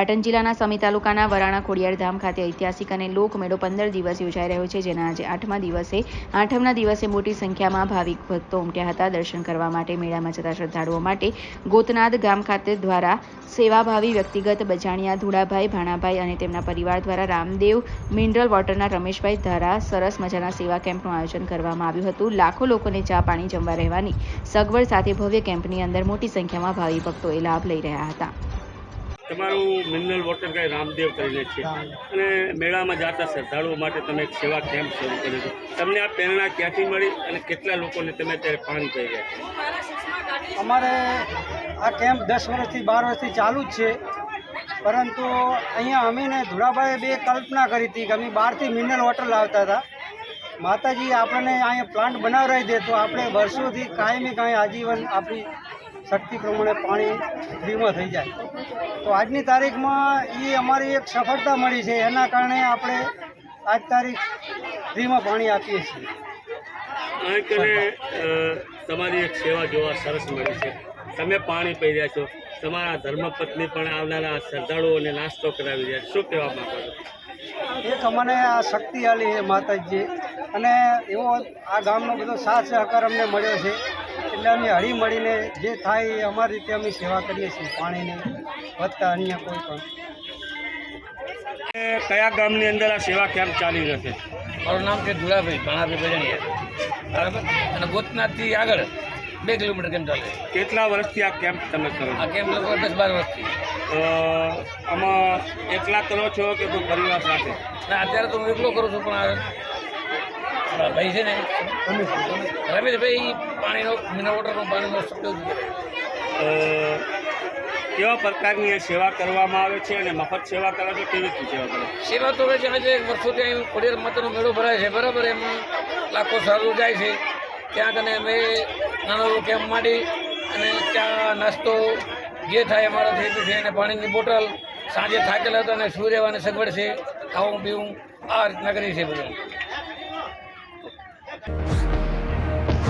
પાટણ જિલ્લાના સમી તાલુકાના વરાણા ખોડિયાર ધામ ખાતે ઐતિહાસિક અને લોકમેળો પંદર દિવસ યોજાઈ રહ્યો છે, જેના આજે આઠમા દિવસે, આઠમના દિવસે મોટી સંખ્યામાં ભાવિક ભક્તો ઉમટ્યા હતા. દર્શન કરવા માટે મેળામાં જતા શ્રદ્ધાળુઓ માટે ગોતનાદ ગામ ખાતે દ્વારા સેવાભાવી વ્યક્તિગત બજાણિયા ધુડાભાઈ ભાણાભાઈ અને તેમના પરિવાર દ્વારા રામદેવ મિનરલ વોટરના રમેશભાઈ દ્વારા સરસ મજાના સેવા કેમ્પનું આયોજન કરવામાં આવ્યું હતું. લાખો લોકોને ચા પાણી જમવા રહેવાની સગવડ સાથે ભવ્ય કેમ્પની અંદર મોટી સંખ્યામાં ભાવિ ભક્તોએ લાભ લઈ રહ્યા હતા. તમારું મિનરલ વોટર ગાય રામદેવ કરીને છે. અને મેળામાં જતા શ્રદ્ધાળુઓ માટે તમે એક સેવા કેમ્પ શરૂ કર્યો છે. તમને આ પ્રેરણા ક્યાંથી મળી અને કેટલા લોકોને તમે અત્યારે પાણી કરી રહ્યા અમારે આ કેમ્પ દસ વર્ષથી બાર વર્ષથી ચાલુ જ છે. પરંતુ અહીંયા અમીને ધુળાભાઈએ બે કલ્પના કરી હતી કે અમે બહારથી મિનરલ વોટર લાવતા હતા. માતાજી આપણને અહીંયા પ્લાન્ટ બનાવી દે તો આપણે વર્ષોથી કાયમી કાંઈ આજીવન આપણી શક્તિ પ્રમાણે પાણી ફ્રીમાં થઈ જાય. તો આજની તારીખમાં એ અમારી એક સફળતા મળી છે. એના કારણે આપણે આજ તારીખ ફ્રીમાં પાણી આપીએ છીએ. અને તમારી એક સેવા જોવા સરસ મળી છે. તમે પાણી પી રહ્યા છો. તમારા ધર્મપત્ની પણ આવનારા શ્રદ્ધાળુઓને નાસ્તો કરાવી રહ્યા છે. શું કહેવા માંગો છો? એક અમને આ શક્તિ આલી છે માતાજી અને એવો આ ગામનો બધો સાથ સહકાર અમને મળ્યો છે. એટલે અમે હળી મળીને જે થાય એ અમારી રીતે અમે સેવા કરીએ છીએ પાણીની વધતા અન્ય કોઈ પણ. કયા ગામની અંદર આ સેવા કેમ્પ ચાલી રહ્યો છે? મારું નામ છે ધુલાભાઈ ઘણાભાઈ બજાણિયા બરાબર? અને ગોતનાથથી આગળ બે કિલોમીટર કેમ્પ ચાલે? કેટલા વર્ષથી આ કેમ્પ તમે કરો આ કેમ્પ કેમ લગભગ દસ બાર વર્ષથી. આમાં એકલા કરો છો કે કોઈ પરિવાર સાથે? અત્યારે તો હું એકલો કરું છું પણ ભાઈ છે ને રમેશભાઈ પાણીનો મિનરલ વોટરનો પાણીનો અ, કેવા પ્રકારની સેવા કરવામાં આવે છે અને મફત સેવા કરવા છે કેવી રીતે સેવા કરે? સેવા તો છે આજે વર્ષોથી અહીં ખોડિયાર માતાનો મેળો ભરાય છે બરાબર એમાં લાખો સારું જાય છે. ત્યાં કને અમે નાનો કેમ્પ માંડી અને ચા નાસ્તો જે થાય અમારા થઈ છે અને પાણીની બોટલ સાંજે થાકેલા હતા અને સુઈ રહેવાની સગવડ છે ખાવું પીવું આ રીતના કરીએ છીએ બધું.